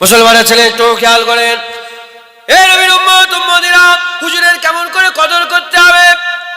মুসলমানের ছেলে একটু খেয়াল করেন। এই উম্মতিরা হুজুরের কেমন করে কদর করতে হবে?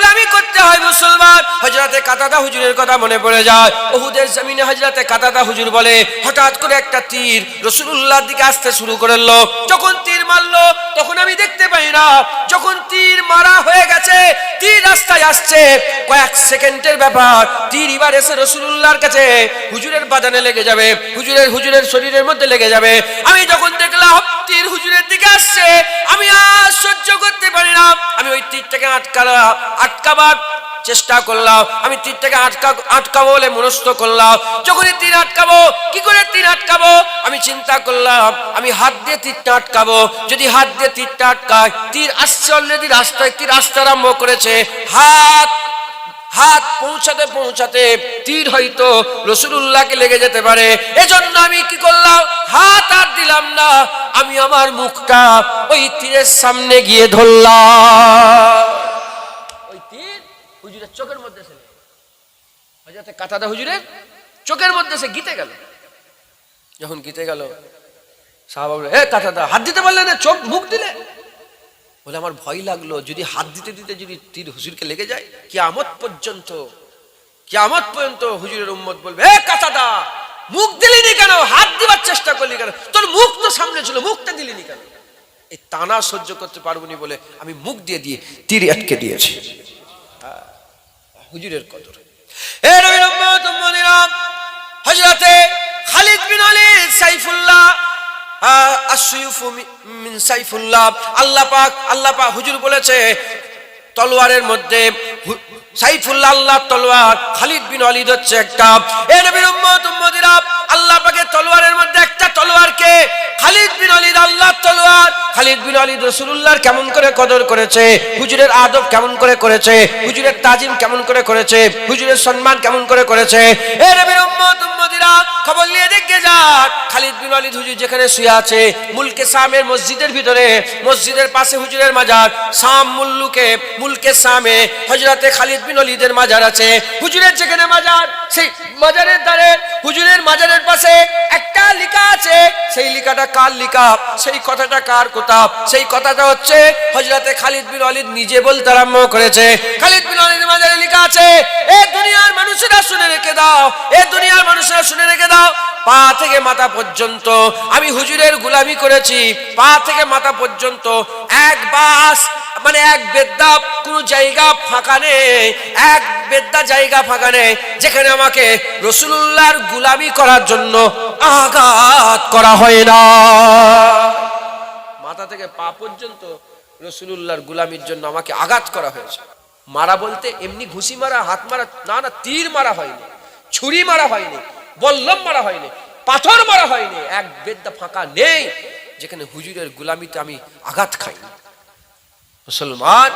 গুলামি করতে হয় মুসলমান। হজরতে কাতাদা হুজুরের কথা মনে পড়ে যায়। ওহুদের জমিনে হজরতে কাতাদা হুজুর বলে, হঠাৎ করে একটা তীর রসুল্লাহর দিকে আসতে শুরু করল। যখন তীর মারলো, তখন আমি দেখতে পাই না। যখন তীর মারা হয়ে গেছে। তীর রাস্তায় আসছে? কয়েক সেকেন্ডের ব্যাপার। তীর এবার এসে রসুল্লাহর কাছে হুজুরের বাদানে লেগে যাবে। হুজুরের হুজুরের শরীরের মধ্যে লেগে যাবে। আমি যখন দেখলাম তীর হুজুরের দিকে আসছে, আমি আর সহ্য করতে পারি না। আমি ওই তীরটাকে আটকালাম, আটকাবার চেষ্টা করলাম। আমি তীরটাকে আটকা আটকাবো বলে মনস্থ করলাম। যখনই তীর আটকাবো, কি করে তীর আটকাবো? আমি চিন্তা করলাম, আমি হাত দিয়ে তীরটা আটকাবো। যদি হাত দিয়ে তীরটা আটকায়, তীর আসছে অলরেডি রাস্তায়, তীর আসতে আরম্ভ করেছে। হাত হাত পৌঁছাতে পৌঁছাতে তীর হয়তো রসুলুল্লাহকে লেগে যেতে পারে। এজন্য আমি কি করলাম? হাত আর দিলাম না। আমি আমার মুখটা ওই তীরের সামনে গিয়ে ধরলাম। চোখের মধ্যে সে হজরতে কাতাদা হুজুরের চোখের মধ্যে সে গিতে গেল। যখন গিতে গেল, সাহাবা বলে, এ কাতাদা হাত দিতে পারলে না, চোখ মুখ দিলে? বলে, আমার ভয় লাগল, যদি হাত দিতে দিতে যদি তীর হুজুরকে লেগে যায় কি আমত পর্যন্ত কি আমত পর্যন্ত হুজুরের উম্মত বলবে, এ কাতাদা মুখ দিলিনি কেন? হাত দিবার চেষ্টা করলি কেন? তোর মুখ তো সামনে ছিল, মুখটা দিলিনি কেন? এই টানা সহ্য করতে পারব নি বলে আমি মুখ দিয়ে দিয়ে তীর আটকে দিয়েছি। হুজুরের কদর। এ উম্মতিরা হযরতে খালিদ বিন ওয়ালিদ সাইফুল্লাহ মিন সাইফুল্লাহ, আল্লাহ পাক আল্লাহ পাক হুজুর বলেছে, তলোয়ারের মধ্যে সাইফুল্লাহ আল্লাহ তলোয়ার, খালিদ বিন ওয়ালিদ হচ্ছে একটা। এ নবীর উম্মত, উম্মতিরা, আল্লাহ পাকের তলোয়ারের মধ্যে একটা তলোয়ারকে খালিদ বিন আল্লাহ তলোয়ার। খালিদ বিন ওয়ালিদ রাসূলুল্লাহর কেমন করে কদর করেছে, হুজুরের আদব কেমন করে করেছে, হুজুরের তাজিম কেমন করে করেছে, হুজুরের সম্মান কেমন করে করেছে। মসজিদের ভিতরে, মসজিদের পাশে হুজুরের মাজার, সাম মুল্লুকে মুলকে সামে হজরতে খালিদ বিন ওয়ালিদের মাজার আছে। হুজুরের যেখানে মাজার, সেই মাজারের দ্বারে, হুজুরের মাজারের পাশে একটা সেই লিখাটা কার লিখা? সেই কথাটা কার কথা সেই কথাটা হচ্ছে হজরতে খালিদ বিন অলিদ নিজে বলতে আরম্ভ করেছে। খালিদ বিন অলিদ মাজারে লিখা আছে, এ দুনিয়ার মানুষেরা শুনে রেখে দাও, এ দুনিয়ার মানুষেরা শুনে রেখে দাও। পা থেকে মাথা পর্যন্ত আমি হুজুরের গুলামি করেছি, পা থেকে মাথা পর্যন্ত এক বাস মানে এক বেদ্যা কোন জায়গা ফাঁকা নেই, এক বেদ্যা জায়গা ফাঁকা নেই, যেখানে আমাকে রসুল্লাহর গুলামি করার জন্য আঘাত করা হয় না। মাথা থেকে পা পর্যন্ত রসুলুল্লাহর গুলামির জন্য আমাকে আঘাত করা হয়েছে। মারা বলতে এমনি ঘুষি মারা, হাত মারা, না না, তীর মারা হয়নি, ছুরি মারা হয়নি, বল্লম মারা হয়নি, পাথর মারা হয়নি, এক বেদ্যা ফাঁকা নেই, যেখানে হুজুরের গুলামিতে আমি আঘাত খাইনি। মুসলমান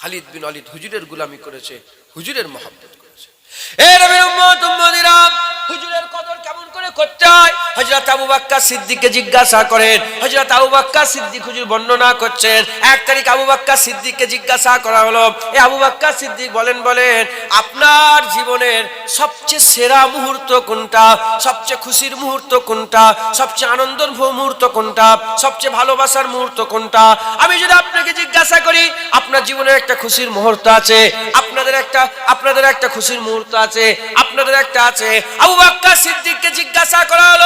খালিদ বিন আলিদ হুজুরের গুলামি করেছে হুজুরের মহাব্বত করেছে। এর হুজুরের কদর কেমন হয়। হযরত আবু সিদ্দিককে জিজ্ঞাসা করেন আবু বকর সিদ্দিক বর্ণনা করছেন। এক আবু বকর সিদ্দিককে জিজ্ঞাসা করা হলো, এ আবু বকর সিদ্দিক, বলেন বলেন, আপনার জীবনের সবচেয়ে সেরা মুহূর্ত কোনটা? সবচেয়ে খুশির মুহূর্ত কোনটা? সবচেয়ে আনন্দের মুহূর্ত কোনটা? সবচেয়ে ভালোবাসার মুহূর্ত কোনটা? আমি যদি আপনাকে জিজ্ঞাসা করি, আপনার জীবনের একটা খুশির মুহূর্ত আছে? আপনাদের একটা আপনাদের একটা খুশির মুহূর্ত আছে? আপনাদের একটা আছে? আবু বাক্কা সিদ্দিককে জিজ্ঞাসা করা হলো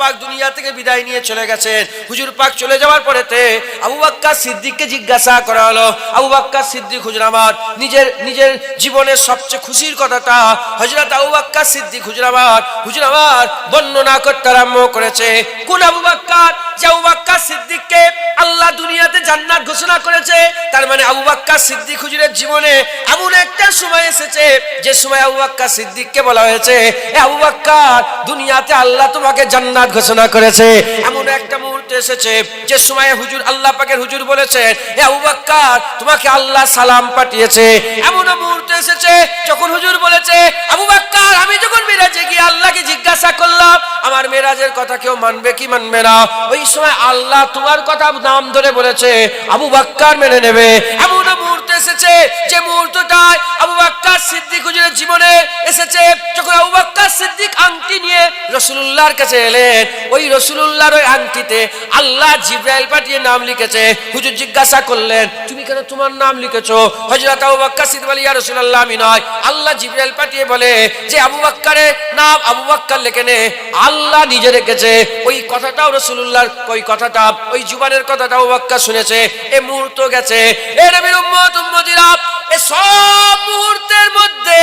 পাক দুনিয়া থেকে বিদায় নিয়ে চলে গেছেন। হুজুর পাক চলে যাওয়ার পরেতে আবু বাক্কা সিদ্দিককে জিজ্ঞাসা করা হলো, আবু বাক্কা সিদ্দিক, হুজুর আমার, নিজের নিজের জীবনের সবচেয়ে খুশির কথাটা? হজরত আবু বাক্কা সিদ্দিক, হুজুর আমার হুজুর আমার, বর্ণনা করতে আরম্ভ করেছে। কোন আবু বাক্কার? যে আবু বাক্কা সিদ্দিককে আল্লাহ দুনিয়াতে জান্নাত ঘোষণা করেছে, তার মানে আবু বাক্কা সিদ্দিক হুজুরের জীবনে এমন একটা সময় এসেছে, যে সময় আবু বাক্কা সিদ্দিককে বলা হয়েছে আবু বাক্কার দুনিয়াতে আল্লাহ তোমাকে জান্নাত ঘোষণা করেছে। এমন একটা মুহূর্ত এসেছে, যে সময় হুজুর, আল্লাহ পাকের হুজুর বলেছেন এ আবু তোমাকে আল্লাহ সালাম পাঠিয়েছে। এমন মুহূর্ত এসেছে, যখন হুজুর বলেছে, আবু বাক্কার, আমি যখন মেরাজে গিয়ে আল্লাহকে জিজ্ঞাসা করলাম, আমার মেরাজের কথা কেউ মানবে কি মানবে না? ওই সময় আল্লাহ তোমার কথা নাম ধরে বলেছে, আবু বাক্কার মেনে নেবে। এমন এসেছে যে মুহূর্তটায় আবু বাক্কার সিদ্দিক হুজুরের জীবনে এসেছে। যখন আবু বাক্কার সিদ্দিক আংটি নিয়ে রসুলুল্লাহর কাছে এলেন, ওই রসুলুল্লাহর ওই আংটিতে আল্লাহ জিব্রাইল পাঠিয়ে নাম লিখেছে। হুজুর জিজ্ঞাসা করলেন, তুমি কেন তোমার নাম লিখেছো? হযরত আবু বকর সিদ্দিক বলে, ইয়া রাসূলুল্লাহ, আমি নয়। আল্লাহ জিব্রাইল পাঠিয়ে বলে যে, আবু বকরের নাম আবু বকর লেখে নে। আল্লাহ নিজে রেখেছে। ওই কথাটাও রাসূলুল্লাহর, ওই কথাটা, ওই জুবানের কথাটা আবু বকর শুনেছে। এ মুহূর্ত গেছে। এ নবীর উম্মত এ সব মুহূর্তের মধ্যে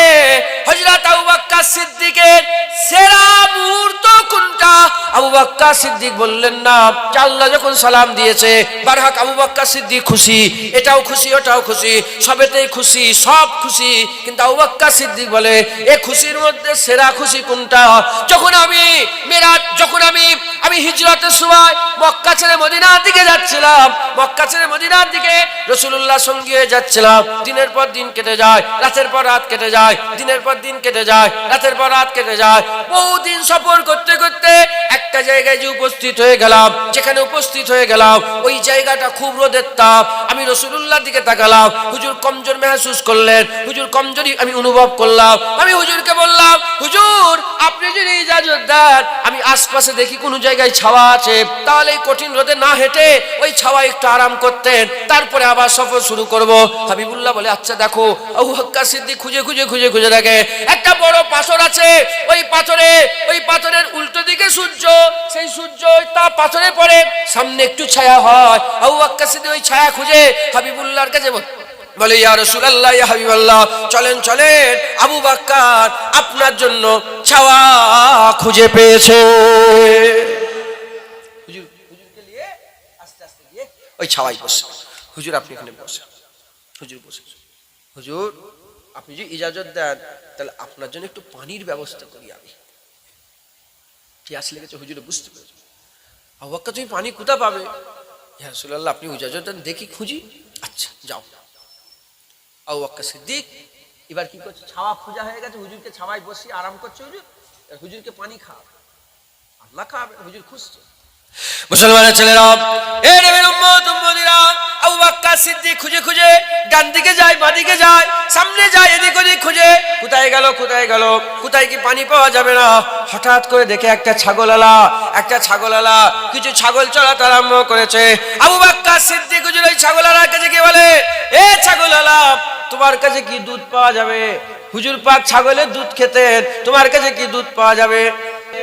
হযরত আবু বকর সিদ্দিকের সেরা মুহূর্ত কোনটা? আবু বাক্কা সিদ্দিক বললেন, না, আল্লাহ যখন সালাম দিয়েছে বারহাক আবু বাক্কা সিদ্দিক খুশি। এটাও খুশি, ওটাও খুশি, সবেতেই খুশি, সব খুশি। কিন্তু আবু বাক্কা সিদ্দিক বলে, এ খুশির মধ্যে সেরা খুশি কোনটা? যখন আমি মেরাজ, যখন আমি আমি হিজরতের সময় মক্কা ছেড়ে মদিনার দিকে যাচ্ছিলাম। মক্কা ছেড়ে মদিনার দিকে রসুল্লাহ সঙ্গী হয়ে যাচ্ছিলাম। দিনের পর দিন কেটে যায়, রাতের পর রাত কেটে যায়, দিনের পর দিন কেটে যায়, রাতের পর রাত কেটে যায়। বহুদিন সফর করতে করতে একটা জায়গায় যে উপস্থিত হয়ে গেলাম, যেখানে উপস্থিত হয়ে গেলাম, ওই জায়গাটা খুব রোদের তাপ। আমি রসুল্লাহর দিকে তাকালাম, হুজুর কমজোর মেহসুস করলেন, হুজুর কমজোরি আমি অনুভব করলাম। আমি হুজুরকে বললাম, হুজুর, আপনি যদি ইজাজত দেন আমি আশপাশে দেখি কোনো জায়গায় ছাওয়া আছে। তাহলে এই কঠিন রোদে না হেঁটে ওই ছাওয়ায় একটু আরাম করতেন। তারপরে আবার সফর শুরু করব। হাবিবুল্লাহ বলে আচ্ছা দেখো। আবু হক্কা সিদ্দিক খুঁজে খুঁজে খুঁজে খুঁজে দেখে, একটা বড় পাথর আছে। ওই পাথরে, ওই পাথরের উল্টো দিকে সূর্য। সেই সূর্য তা পাথরে পড়ে। সামনে একটু ছায়া হয়। আবু হক্কা সিদ্দিক ওই ছায়া খুঁজে হাবিবুল্লাহর কাছে বলে বলে ইয়া রাসূলুল্লাহ হাবিবাল্লাহ, চলেন চলেন, আবু বাক্কার আপনার জন্য ছাওয়া খুঁজে পেয়েছে। ওই ছাওয়াই বসে। হুজুর, আপনি এখানে বসে হুজুর বসে। হুজুর, আপনি যদি ইজাজত দেন, তাহলে আপনার জন্য একটু পানির ব্যবস্থা করি আমি। পিয়াস লেগেছে, হুজুরে বুঝতে পেরেছি। আবু বাক্কা তুমি পানি কোথা পাবে? হ্যাঁ রাসূলুল্লাহ, আপনি ইজাজত দেন, দেখি খুঁজি। আচ্ছা যাও। এবার কি করছে? ছাওয়া খোঁজা হয়ে গেছে, হুজুরকে ছাওয়ায় বসিয়ে আরাম করছে, হুজুর। হুজুরকে পানি খাওয়াবে আল্লাহ খাওয়াবে, হুজুর খুঁজছে মুসলমানের ছেলেরা আবু বাক্কা সিদ্দিক খুঁজে খুঁজে ডান দিকে যায়, বাঁ দিকে যায়, সামনে যায়, এদিক ওদিক খুঁজে। কোথায় গেল কোথায় গেল? কোথায় কি পানি পাওয়া যাবে না? হঠাৎ করে দেখে একটা ছাগলালা একটা ছাগলালা কিছু ছাগল চড়াতে আরম্ভ করেছে। আবু বাক্কা সিদ্দিক হুজুর ওই ছাগলালার কাছে কি বলে, এ ছাগলালা, তোমার কাছে কি দুধ পাওয়া যাবে? হুজুর পাক ছাগলের দুধ খেতেন, তোমার কাছে কি দুধ পাওয়া যাবে?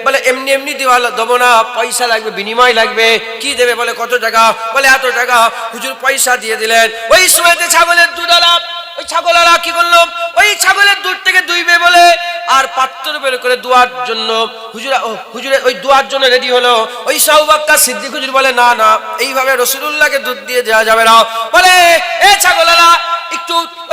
বলে, এমনি এমনি দেওয়া দেবো না, পয়সা লাগবে, বিনিময় লাগবে। কি দেবে? বলে, কত টাকা? বলে, এত টাকা। হুজুর পয়সা দিয়ে দিলেন। ওই সময়তে ছাগলের দুধ আলাপ ওই ছাগলারা কি করল? ওই ছাগলের দুধ থেকে দুইবে বলে, আর পাত্র বের করে দোয়ার জন্য। হুজুরা হুজুরে, ওই দোয়ার জন্য রেডি হলো। ওই সাহুবাক্কা সিদ্দিক হুজুর বলে, না না, এইভাবে রসুলুল্লাহকে দুধ দিয়ে দেওয়া যাবে না। বলে, এ ছাগলারা একটু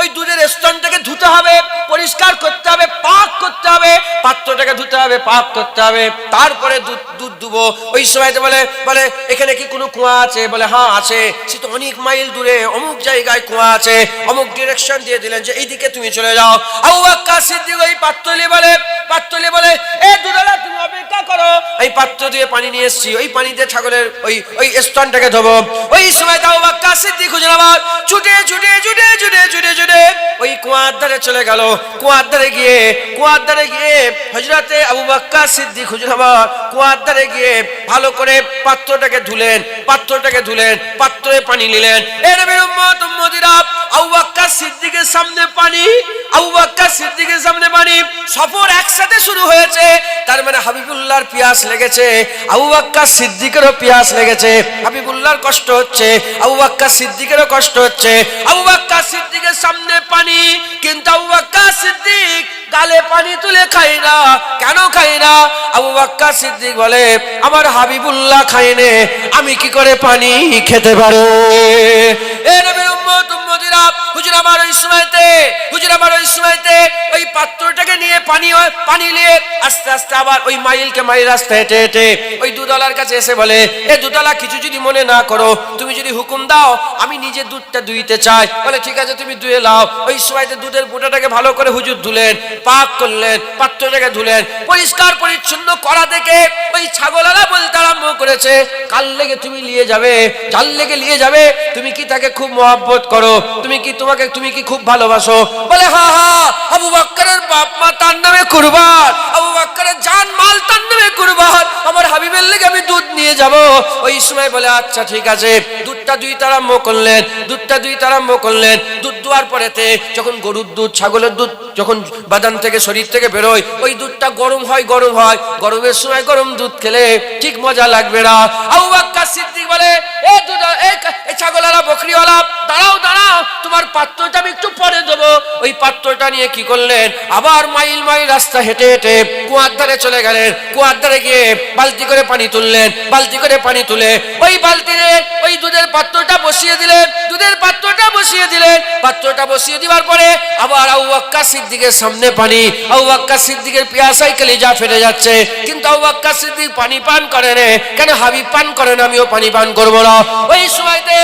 ওই দুধের স্তনটাকে ধুতে হবে, পরিষ্কার করতে হবে, পাক করতে হবে, পাত্রটাকে ধুতে হবে, পাক করতে হবে। তারপরে দুধ দুধ দুবো। ওই সময় বলে বলে, এখানে কি কোনো কুয়া আছে? বলে হ্যাঁ আছে। সে তো অনেক মাইল দূরে, অমুক জায়গায় কুয়া আছে। অমুক ডিরেকশন দিয়ে দিলেন যে, এইদিকে তুমি চলে যাও। আউ বাক্কা সিদ্দিক ওই পাত্রলি বলে পাত্রলি বলে এ দুধারা তুমি অপেক্ষা করো এই পাত্র দিয়ে পানি নিয়ে এসেছি। ওই পানিতে ছাগলের ওই ওই স্তনটাকে ধোবো। ওই সময় তাও বাক্কা হুজুর আমার ছুটে ছুটে ছুটে ছুটে ছুটে ছুটে। ওই কুয়ার ধারে চলে গেল। কুয়ার ধারে গিয়ে, কুয়ার ধারে গিয়ে হজরতে আবু বাক্কা হুজুর আমার কুয়ার ধারে গিয়ে ভালো করে পাত্রটাকে ধুলেন পাত্রটাকে ধুলেন, পাত্রে পানি নিলেন। এর উম্মত, উম্মতিরা আবু বাক্কা সিদ্দিকের সামনে পানি, আবু সিদ্দিকের সামনে পানি, সফর একসাথে শুরু হয়েছে। তার মানে হাবিবুল্লাহর পিয়াস লেগেছে, আবু সিদ্দিকেরও পিয়াস লেগেছে। হাবিবুল্লাহর কষ্ট হচ্ছে, আবু সিদ্দিকেরও কষ্ট হচ্ছে। আবু সিদ্দিকের সামনে পানি, কিন্তু আবু সিদ্দিক গালে পানি তুলে খাই না। কেন খাই না? আবু বাক্কা সিদ্দিক বলে, আমার হাবিবুল্লাহ খাইনে আমি কি করে পানি খেতে পারো? এ নবীর উম্মত ওই সময়তে ওই পাত্রটাকে নিয়ে পানি পানি নিয়ে আস্তে আস্তে আবার ওই মাইলকে মাইল হেঁটে হেঁটে ওই দুধলার কাছে এসে বলে, এ দুধলা কিছু যদি মনে না করো, তুমি যদি হুকুম দাও, আমি নিজে দুধটা দুইতে চাই। বলে, ঠিক আছে, তুমি দুয়ে লাও ওই সময়তে দুধের বোটাটাকে ভালো করে হুজুর ধুলেন, পাক করলেন, পাত্রটাকে ধুলেন, পরিষ্কার পরিচ্ছন্ন করা দেখে ওই ছাগলারা বলতে আরম্ভ করেছে, কাল লেগে তুমি নিয়ে যাবে চাল লেগে নিয়ে যাবে, তুমি কি তাকে খুব মহব্বত করো? তুমি কি তোমাকে, তুমি কি খুব ভালোবাসো? বলে, হা হা, আবু বাক্কারের বাপ মা তার নামে কুরবান। নিয়ে যাব। ওই সময় বলে আচ্ছা ঠিক আছে। দুধটা দুই আরম্ভ করলেন, দুধটা দুই আরম্ভ করলেন। দুধ দুয়ার পরেতে যখন গরুর দুধ, ছাগলের দুধ যখন বাদাম থেকে, শরীর থেকে বেরোয়, ওই দুধটা গরম হয় গরম হয়। গরমের সময় গরম দুধ খেলে ঠিক মজা লাগবে না। আবু বাক্কা সিদ্দিক বলে, এ দুধ, এ ছাগলারা বকরিওয়ালা, দাঁড়াও দাঁড়াও, তোমার পাত্রটা আমি একটু পরে দেবো। ওই পাত্রটা নিয়ে কি করলেন? আবার মাইল মাইল রাস্তা হেঁটে হেঁটে কুয়ার ধারে চলে গেলেন। কুয়ার ধারে গিয়ে বালতি করে পানি তুললেন। বালতি করে পানি তুলে ওই বালতিতে ওই দুধের পাত্রটা বসিয়ে দিলেন দুধের পাত্রটা বসিয়ে দিলেন পাত্রটা বসিয়ে দিবার পরে আবার আবু বাক্কা সিদ্দিকের সামনে পানি বাক্কা সিদ্দিকের পিয়াসাই যা ফেটে যাচ্ছে। কিন্তু বাক্কা সিদ্দিক পানি পান করে রে, কেন হাবিব পান করেন আমিও পানি পান করব না। ওই সময়তে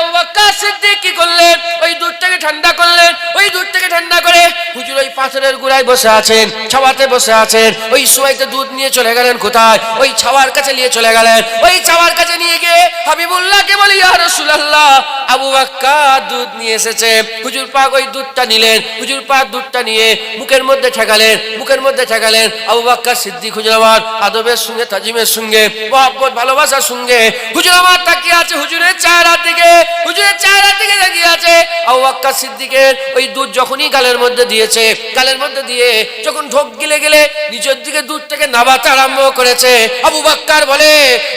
আবু বাক্কা সিদ্দিক কি করলেন? ওই দুধটাকে ঠান্ডা করলেন। ওই দুধটাকে ঠান্ডা করে হুজুর ওই পাথরের গুড়ায় বসে আছেন, ছাওয়াতে বসে আছেন। ওই সময়তে দুধ নিয়ে চলে গেলেন কোথায়? ওই ছাওয়ার কাছে নিয়ে চলে গেলেন। ওই ছাওয়ার কাছে নিয়ে গিয়ে হাবিবুল্লাহকে বলি, ইয়া রাসূলুল্লাহ, আবু বাক্কা দুধ নিয়ে এসেছে। হুজুর পাক ওই দুধটা নিলেন। হুজুর পাক দুধটা নিয়ে মুখের মধ্যে ঠেকালেন, মুখের মধ্যে ঠেকালেন। আবু বাক্কা সিদ্দিক, হুজুর আমার আদবের সঙ্গে, তাজিমের সঙ্গে, মহব্বত, ভালোবাসার সঙ্গে, হুজুর আমার তাকিয়ে আছে হুজুরের চেহারার দিকে, হুজুরের চেহারার দিকে তাকিয়ে আছে। আবু বাক্কা সিদ্দিকের ওই দুধ যখনই গালের মধ্যে দিয়েছে, গালের মধ্যে দিয়ে যখন ঢোক গিলে গেলে নিচের দিকে দুধ থেকে নাবাতে আরম্ভ করেছে, আবু বাক্কার বলে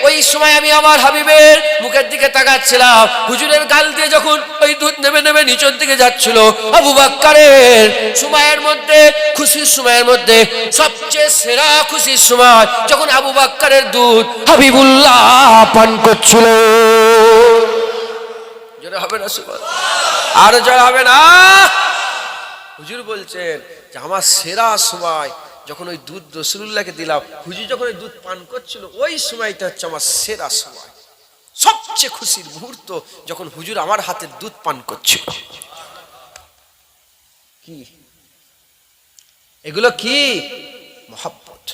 ওই সময় আমি আমার হাবিবের মুখের দিকে তাকাচ্ছিলাম। হুজুরের গাল দিয়ে যখন ওই দুধ নেমে নেমে নিচের দিকে যাচ্ছিল, আবু বাক্কারের সময়ের মধ্যে, খুশির সময়ের মধ্যে, সবচেয়ে সেরা খুশির সময় যখন আবু বাক্কারের দুধ হাবিবুল্লাহ পান করছিল। হবে না আরও জোরে হবে না। হুজুর বলছেন যে আমার সেরা সময় যখন ওই দুধ রসুল্লাহকে দিলাম, হুজুর যখন ওই দুধ পান করছিল, ওই সময়টা হচ্ছে আমার সেরা সময়। সবচেয়ে খুশির মুহূর্ত যখন হুজুর আমার হাতে দুধ পান করছিল। কি? এগুলো কি? মহাব্বত।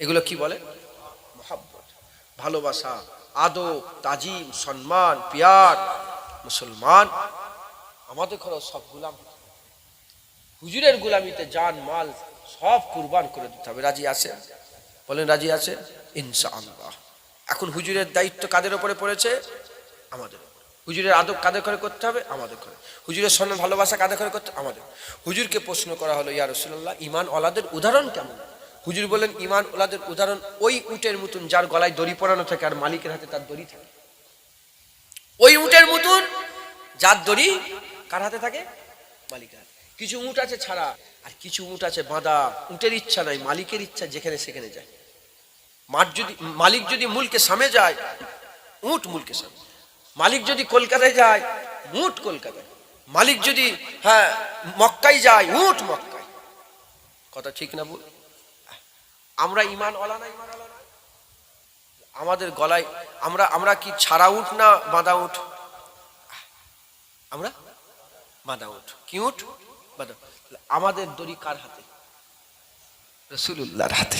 এগুলো কি বলে? মহাব্বত। ভালোবাসা আদো তাজিম, সম্মান, পিয়ার, মুসলমান। আমাদের ঘরে সব গুলাম। হুজুরের গুলামিতে জান, মাল সব কুরবান করে দিতে হবে। রাজি আছে? বলেন, রাজি আছে? ইনশাআল্লাহ। এখন হুজুরের দায়িত্ব কাদের ওপরে পড়েছে? আমাদের হুজুরের আদব কাদের করে করতে হবে? আমাদের করে। হুজুরের সঙ্গে ভালোবাসা কাদের করে করতে আমাদের। হুজুরকে প্রশ্ন করা হলো, ইয়া রসুল্লাহ ইমান ওলাদের উদাহরণ কেমন? হুজুর বলেন ইমান ওলাদের উদাহরণ ওই উটের মতন যার গলায় দড়ি পরানো থাকে আর মালিকের হাতে তার দড়ি থাকে। ওই উটের মতন যার দড়ি কার হাতে থাকে? মালিকের হাতে। কিছু উট আছে ছাড়া। আর কিছু উট আছে বাঁধা, উটের ইচ্ছা নাই, মালিকের ইচ্ছা যেখানে সেখানে যায়। মাঠ যদি, মালিক যদি মুলকে সামে যায়, উট মুলকে সামে মালিক যদি কলকাতায় যায়, উট কলকাতায়। মালিক যদি হ্যাঁ মক্কায় যায়, উট মক্কায়। কথা ঠিক না বল আমরা ইমান অলা না? আমাদের গলায়, আমরা আমরা কি ছাড়া উঠ না বাঁধা উঠ আমরা বাঁধা উঠ কি উঠ বাঁধা। আমাদের দড়ি কার হাতে? রসুল্লাহর হাতে।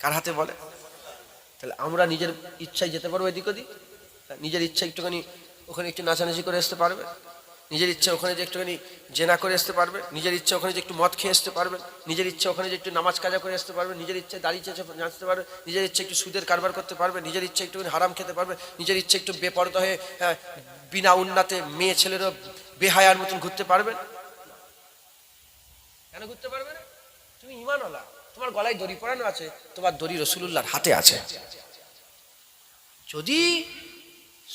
কার হাতে বলে? তাহলে আমরা নিজের ইচ্ছায় যেতে পারব এদিক ওদিক? নিজের ইচ্ছা একটুখানি ওখানে একটু নাচানাচি করে আসতে পারবে? নিজের ইচ্ছা ওখানে যে একটুখানি জেনা করে আসতে পারবে? নিজের ইচ্ছা ওখানে যে একটু মদ খেয়ে আসতে পারবে? নিজের ইচ্ছা ওখানে যে একটু নামাজ কাজা করে আসতে পারবে? নিজের ইচ্ছে দাঁড়িয়ে চেঁচে নাচতে পারবে? নিজের ইচ্ছে একটু সুদের কারবার করতে পারবে? নিজের ইচ্ছে একটুখানি হারাম খেতে পারবে? নিজের ইচ্ছে একটু বেপরদা হয়ে হ্যাঁ, বিনা উন্নাতে মেয়ে ছেলেরও বেহায়ার মতন ঘুরতে পারবে? না কেন ঘুরতে পারবে না? তুমি ইমানওয়ালা তোমার গলায় দড়ি পরানো আছে, তোমার দড়ি রসুলুল্লাহর হাতে আছে। যদি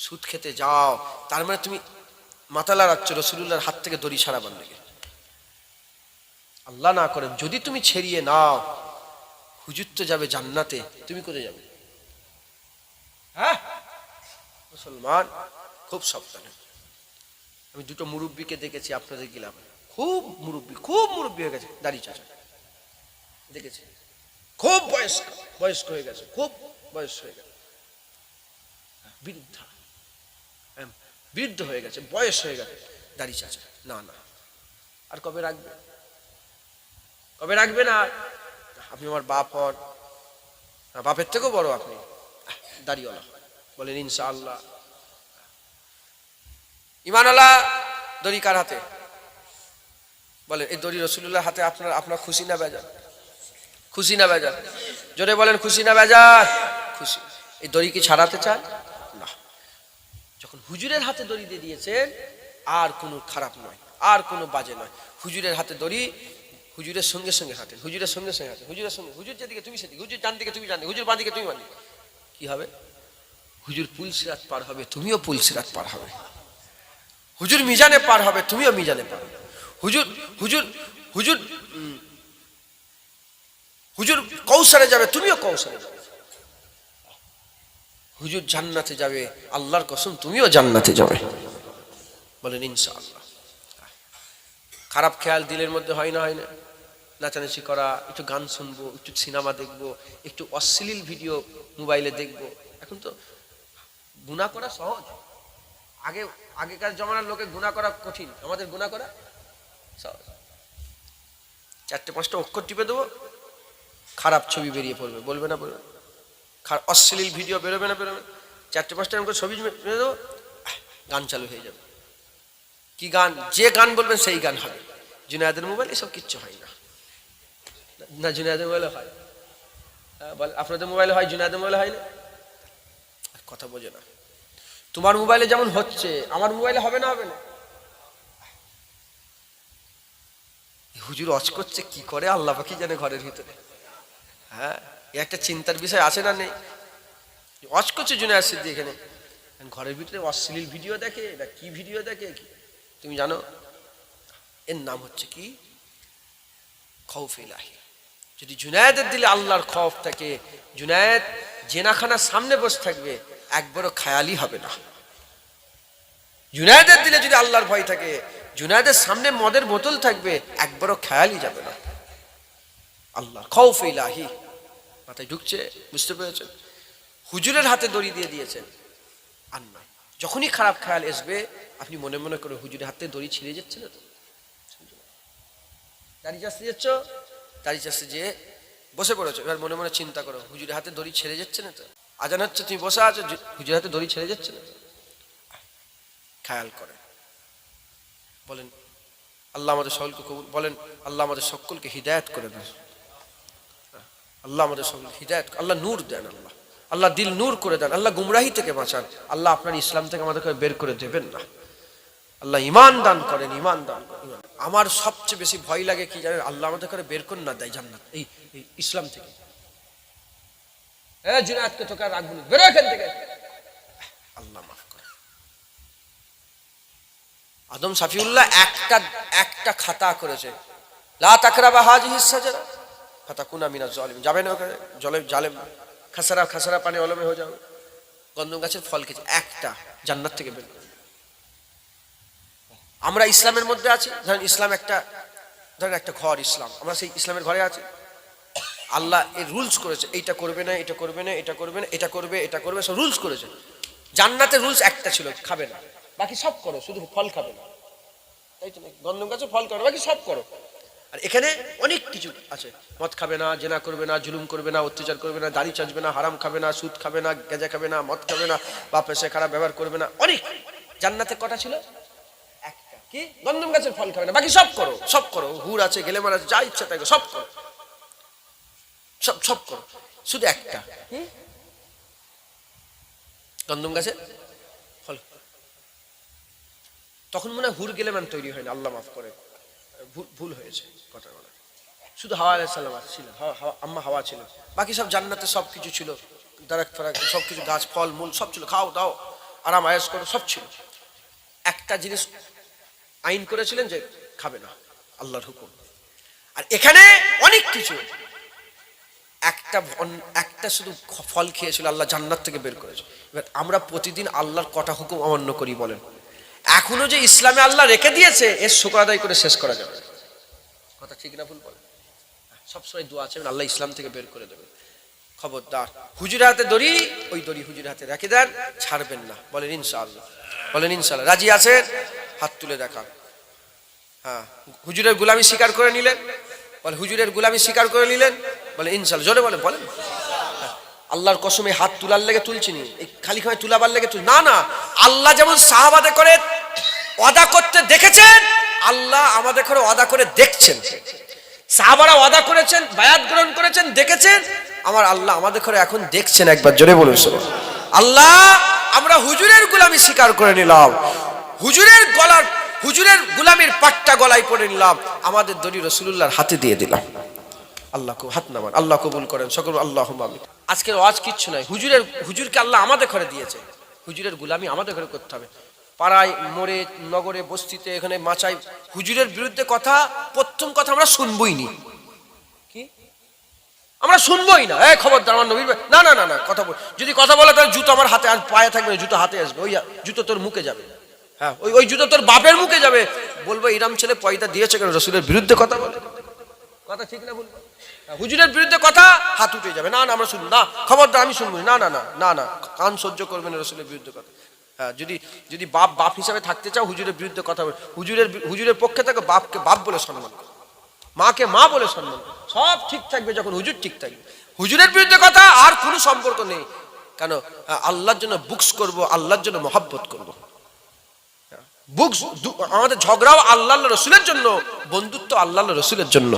সুদ খেতে যাও, তার মানে তুমি মাতালা রাখছো রসুলুল্লাহর হাত থেকে দড়ি ছাড়া বান লেগে আল্লাহ না করেন, যদি তুমি ছেড়িয়ে নাও, হুজুর তো যাবে জান্নাতে, তুমি কোথায় যাবে? হ্যাঁ? মুসলমান, খুব সাবধানে। আমি দুটো মুরব্বীকে দেখেছি, আপনাদের গেলাম। খুব মুরব্বী খুব মুরব্বী হয়ে গেছে দাড়ি চাচা। দেখেছি খুব বয়স্ক বয়স্ক হয়ে গেছে খুব বয়স্ক হয়ে গেছে। বৃদ্ধা হ্যাঁ, বৃদ্ধ হয়ে গেছে বয়স হয়ে গেছে। দাড়ি চাচা না না। আর কবে রাখবে? কবে রাখবে না? আপনি আমার বাপ হন। হ্যাঁ, বাপের থেকেও বড় আপনি। দাড়িওয়ালা। বলেন ইনশাআল্লাহ। ইমানওয়ালা দড়ি কার হাতে? বলেন এই দড়ি রসুল্লাহ হাতে আপনার আপনার খুশি না বেজার? খুশি না বেজার। জোরে বলেন, খুশি না বেজার? খুশি। এই দড়ি কি ছাড়াতে চায়? না। যখন হুজুরের হাতে দড়ি দিয়ে দিয়েছেন, আর কোনো খারাপ নয়, আর কোনো বাজে নয়। হুজুরের হাতে দড়ি, হুজুরের সঙ্গে সঙ্গে হাঁটে হুজুরের সঙ্গে সঙ্গে হাঁটে হুজুরের সঙ্গে, হুজুর যেদিকে তুমি সেদিকে, হুজুর ডান দিকে তুমি জান হুজুর বাঁ দিকে তুমি বাঁ দিকে। কি হবে? হুজুর পুলসিরাত পার হবে, তুমিও পুলসিরাত পার হবে। হুজুর মিজানে পার হবে, তুমিও মিজানে পার হবে। হুজুর হুজুর হুজুর। হুজুর, কৌশলে যাবে, তুমিও কৌশলে যাবে। হুজুর জান্নাতে যাবে, আল্লাহর কসম, তুমিও জান্নাতে যাবে। বলেন, ইনশাআল্লাহ। খারাপ খেয়াল দিলের মধ্যে হয় না হয় না। নাচানাচি করা, একটু গান শুনব, একটু সিনেমা দেখব, একটু অশ্লীল ভিডিও মোবাইলে দেখব। এখন তো গুণা করা সহজ। আগে, আগেকার জমানার লোকে গুণা করা কঠিন। আমাদের গুণা করা চারটে পাঁচটা অক্ষর টিপে দেবো খারাপ ছবি বেরিয়ে পড়বে বলবে না বলবে অশ্লীল ভিডিও বেরোবে না বেরোবে চারটে পাঁচটা করে ছবি দেবো গান চালু হয়ে যাবে। কি গান? যে গান বলবেন সেই গান হবে। জুনায়দের মোবাইল এসব কিচ্ছু হয় না। না জুনায়দের মোবাইলে হয়। হ্যাঁ, বল আপনাদের মোবাইলে হয় জুনায়দের মোবাইলে হয় না? কথা বোঝে না। তোমার মোবাইলে যেমন হচ্ছে আমার মোবাইলে হবে না হবে না? হুজুর অচ করছে, কি করে? আল্লাহ পাখি জানে ঘরের ভিতরে। হ্যাঁ একটা চিন্তার বিষয় আছে না নেই? অচ করছে জুনিয়ার সিদ্ধি এখানে। ঘরের ভিতরে অশ্লীল ভিডিও দেখে না কি ভিডিও দেখে? তুমি জানো, এর নাম হচ্ছে কি? খৌফ ইলাহি। যদি জুনায়েদের দিলে আল্লাহর খফ থাকে, জুনায়েদ জেনাখানার সামনে বসে থাকবে, একবারও খায়ালি হবে না। জুনায়েদের দিলে যদি আল্লাহর ভয় থাকে জুনায়েদের সামনে মদের বোতল থাকবে, একবারও খেয়ালই যাবে না। আল্লাহ, খৌফ ইলাহি। মাথায় ঢুকছে, বুঝতে পেরেছেন? হুজুরের হাতে দড়ি দিয়ে দিয়েছেন। আর নয় যখনই খারাপ খেয়াল আসবে আপনি মনে মনে করে হুজুরের হাতে দড়ি ছিঁড়ে যাচ্ছে না তো? দাড়ি চাষতে যাচ্ছ? দাড়ি চাষতে যে বসে পড়েছো। এবার মনে মনে চিন্তা করো, হুজুরের হাতে দড়ি ছেড়ে যাচ্ছে না তো? আজান হচ্ছে, তুমি বসে আছো, হুজুরের হাতে দড়ি ছেড়ে যাচ্ছে না? খেয়াল করে বলেন, আল্লাহ আমাদের সকলকে কবুল, বলেন, আল্লাহ আমাদের সকলকে হিদায়ত করে দেন। আল্লাহ আমাদের সকলকে হিদায়ত, আল্লাহ নূর দেন আল্লাহ। আল্লাহ দিল নূর করে দেন, আল্লাহ গুমরাহি থেকে বাঁচান। আল্লাহ আপনার ইসলাম থেকে আমাদেরকে বের করে দেবেন না। আল্লাহ ইমান দান করেন ইমান দান করেন। আমার সবচেয়ে বেশি ভয় লাগে কি জানেন? আল্লাহ আমাদের করে বের করে না, দেয় জান্নাত। এই ইসলাম থেকে। হ্যাঁ জুনায়াতকে তোকে রাখব বেরো এখান থেকে আল্লাহ মাফ করে আদম সাফিউল্লাহ একটা একটা খাতা করেছে। লা তাকরাবা হাজিহিস সাজারা ফাতাকুনা মিনাজ জালিম যাবে না ওখানে? জলে জালেম খাসারা খাসারা পানি অলমে হয়ে যাবে। গন্ধম গাছের ফল খেয়েছে। একটা জান্নাত থেকে বের আমরা ইসলামের মধ্যে আছি। ধরেন ইসলাম একটা, ধরেন একটা ঘর ইসলাম। আমরা সেই ইসলামের ঘরে আছি। আল্লাহ এর রুলস করেছে। এইটা করবে না, এটা করবে না, এটা করবে না, এটা করবে এটা করবে। সব রুলস করেছে। জান্নাতের রুলস একটা ছিল, খাবে না। বাকি সব করো শুধু ফল খাবে না। তাই তো? গন্ধম গাছে ফল করো বাকি সব করো। আর এখানে অনেক কিছু আছে। মদ খাবে না জেনা করবে না জুলুম করবে না অত্যাচার করবে না দাড়ি চাঁচবে না হারাম খাবে না সুদ খাবে না গেঁজা খাবে না মদ খাবে না বা পেশে খারাপ ব্যবহার করবে না অনেক। জান্নাতে কটা ছিল? একটা। কি? গন্ধম গাছের ফল খাবে না বাকি সব করো সব করো। হুর আছে গেলে মার আছে যা ইচ্ছা তাই সব করো। সব সব করো। শুধু একটা? গন্ধম গাছে? ফল তখন মনে হয় হুর গেলে মান তৈরি হয়নি, আল্লাহ মাফ করে। ভুল- হয়েছে কথা বলা শুধু হাওয়া আলাইসাল্লাম ছিল আম্মা হাওয়া ছিল। বাকি সব জান্নাতে সব কিছু ছিল। দারাক ফারাক, সব কিছু গাছ, ফল, মূল সব ছিল। খাও, দাও, আরাম, আয়াস করো, সব ছিল। একটা জিনিস আইন করেছিলেন যে খাবে না, আল্লাহর হুকুম। আর এখানে অনেক কিছু। একটা একটা শুধু ফল খেয়েছিল, আল্লাহ জান্নাত থেকে বের করেছে। এবার আমরা প্রতিদিন আল্লাহর কটা হুকুম অমান্য করি বলেন। এখনও যে ইসলামে আল্লাহ রেখে দিয়েছে এর শোকর আদায় করে শেষ করা যাবে কথা ঠিক না ভুল বলেন? সবসময় দোয়া আছে আল্লাহ ইসলাম থেকে বের করে দেবে। খবরদার। হুজুর হাতে দড়ি ওই দড়ি হুজুর হাতে রেখে দেন ছাড়বেন না। বলেন ইনশাআল্লাহ। বলেন ইনশাআল্লাহ। রাজি আছেন হাত তুলে দেখান। হ্যাঁ। হুজুরের গুলামি স্বীকার করে নিলেন। বলে হুজুরের গুলামি স্বীকার করে নিলেন। বলে ইনশাল জোরে বলে বলেন। হ্যাঁ, আল্লাহর কসমে হাত তুলার লেগে তুলছি নি। এই খালি খালি তুলাবার লেগে তুল না না। আল্লাহ যেমন সাহাবাদে করে অদা করতে দেখেছেন? আল্লাহ আমাদের করে অদা করে দেখছেন। সাহাবারা অদা করেছেন, বায়াত গ্রহণ করেছেন, দেখেছেন। আমার আল্লাহ আমাদের করে এখন দেখছেন, একবার জোরে বলুন, শোনো। আল্লাহ, আমরা হুজুরের গুলামি স্বীকার করে নিলাম। হুজুরের গলার, হুজুরের গুলামের পাট্টা গলায় পরে নিলাম। আমাদের দড়ি রসুল্লাহর হাতে দিয়ে দিলাম। আল্লাহ হাত নামান। আল্লাহ কবুল করেন। সকল আল্লাহ আমি আজকের ওয়াজ কিচ্ছু নয় হুজুরের, হুজুরকে আল্লাহ আমাদের ঘরে দিয়েছে। হুজুরের গুলামি আমাদের ঘরে করতে হবে। পাড়ায় মোড়ে নগরে বস্তিতে এখানে মাচাই হুজুরের বিরুদ্ধে কথা প্রথম কথা আমরা শুনবই নি। কি? আমরা শুনবোই না। এই খবরদার আমার নবীর না না না না কথা বল যদি কথা বলে তাহলে জুতো আমার হাতে আর পায়ে থাকবে জুতো হাতে আসবে। ওই জুতো তোর মুখে যাবে। হ্যাঁ ওই ওই জুতো তোর বাপের মুখে যাবে। বলব ইরাম ছেলে পয়দা দিয়েছে কেন? রসুলের বিরুদ্ধে কথা বলে। কথা ঠিক না বলব হ্যাঁ, হুজুরের বিরুদ্ধে কথা হাত উঠে যাবে। না না আমরা শুনব না। খবরদার আমি শুনব না না না না না কান সহ্য করবে না রসুলের বিরুদ্ধে কথা। যদি যদি বাপ বাপ হিসাবে থাকতে চাও, হুজুরের বিরুদ্ধে কথা বলে। হুজুরের হুজুরের পক্ষে থেকে, বাপকে, বাপ বলে সম্মান করো। মাকে মা বলে সম্মান। সব ঠিক থাকবে যখন হুজুর ঠিক থাকবে। হুজুরের বিরুদ্ধে কথা, আর কোনো সম্পর্ক নেই। কেন? আল্লাহর জন্য বুকস করব, আল্লাহর জন্য মহাব্বত করব। বুকস আমাদের ঝগড়াও আল্লাহ রসুলের জন্য, বন্ধুত্ব আল্লাহ রসুলের জন্য।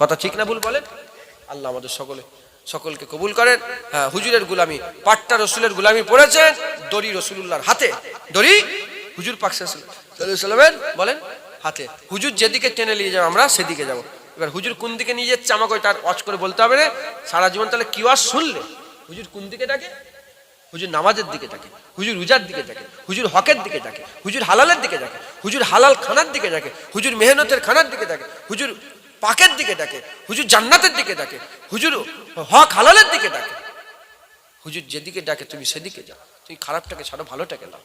কথা ঠিক না ভুল বলেন? আল্লাহ আমাদের সকলে, সকলকে কবুল করেন। হ্যাঁ হুজুরের গুলামি, পাট্টা রসুলের গুলামি পড়েছেন। দড়ি রসুল্লাহর হাতে। দড়ি হুজুর পাক সাল্লামের বলেন হাতে। হুজুর যেদিকে টেনে নিয়ে যাব আমরা সেদিকে যাব। এবার হুজুর কোন দিকে নিয়ে যাচ্ছে আমাকে তার অচ করে বলতে হবে না সারা জীবন তাহলে কি আর শুনলে? হুজুর কোন দিকে ডাকে? হুজুর নামাজের দিকে থাকে হুজুর রোজার দিকে থাকে হুজুর হকের দিকে থাকে হুজুর হালালের দিকে থাকে হুজুর হালাল খানার দিকে থাকে হুজুর মেহনতের খানার দিকে থাকে হুজুর পাকের দিকে ডাকে হুজুর জান্নাতের দিকে ডাকে হুজুর হক হালালের দিকে ডাকে। হুজুর যেদিকে ডাকে তুমি সেদিকে যাও। তুমি খারাপটাকে ছাড়ো ভালোটাকে নাও।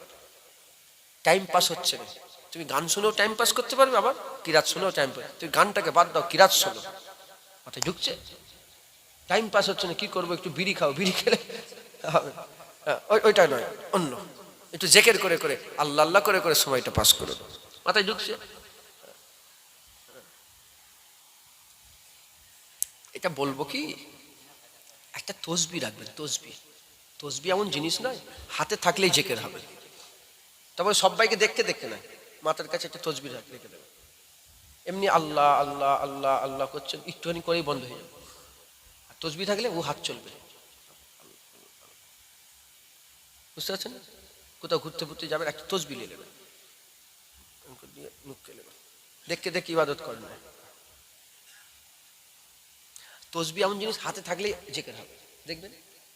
টাইম পাস হচ্ছে না। তুমি গান শুনেও টাইম পাস করতে পারবে আবার কিরাত শুনেও টাইম পাস তুমি গানটাকে বাদ দাও কিরাত শোনো। মাথায় ঢুকছে? টাইম পাস হচ্ছে না কি করব একটু বিড়ি খাও বিড়ি খেলে। হ্যাঁ, ওই- ওইটা নয় অন্য। একটু জেকের করে করে আল্লাহ আল্লাহ করে করে সময়টা পাস করো। মাথায় ঢুকছে? এটা বলব কি? একটা তসবি রাখবেন তসবি। তসবি এমন জিনিস নয়, হাতে থাকলেই জেকের হবে। তারপরে সবাইকে দেখতে দেখতে নয়, মাথার কাছে একটা তসবি রেখে দেবে। এমনি আল্লাহ আল্লাহ আল্লাহ আল্লাহ করছেন, একটুখানি করেই বন্ধ হয়ে যাবে। আর তসবি থাকলে ও হাত চলবে। বুঝতে পারছেন? কোথাও ঘুরতে ফুরতে যাবেন একটা তসবি নিয়ে নেবেন দিয়ে মুখকে নেবেন দেখতে দেখতে ইবাদত করেন না। তসবি এমন জিনিস, হাতে থাকলে জেকের হবে। দেখবেন?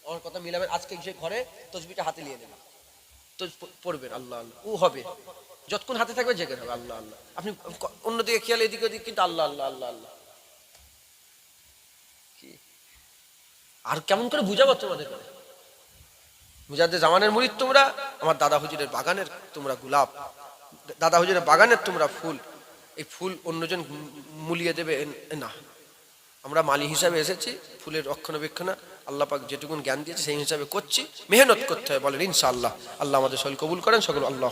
আমার কথা মিলাবেন, আজকে সে ঘরে তসবিটা হাতে নিয়ে নেবেন। তো পড়বেন, আল্লাহ আল্লাহ। ও হবে। যতক্ষণ হাতে থাকবে জেকের হবে আল্লাহ আল্লাহ। আপনি অন্যদিকে খেয়াল এদিকে ওদিকে, কিন্তু আল্লাহ আল্লাহ আল্লাহ আল্লাহ। আর কেমন করে বুঝাবো তোমাদের করে মুজাদ্দে জামানের মুরিদ তোমরা, আমার দাদা হুজুরের বাগানের তোমরা গোলাপ। দাদা হুজুরের বাগানের তোমরা ফুল। এই ফুল অন্যজন মুলিয়ে দেবে না। আমরা মালি হিসাবে এসেছি, ফুলের রক্ষণাবেক্ষণা। আল্লাহ পাক যেটুকুন জ্ঞান দিয়েছে সেই হিসাবে করছি। মেহনত করতে হয় বলেন, ইনশাআল্লাহ। আল্লাহ আমাদের সকল কবুল করেন, সকল আল্লাহ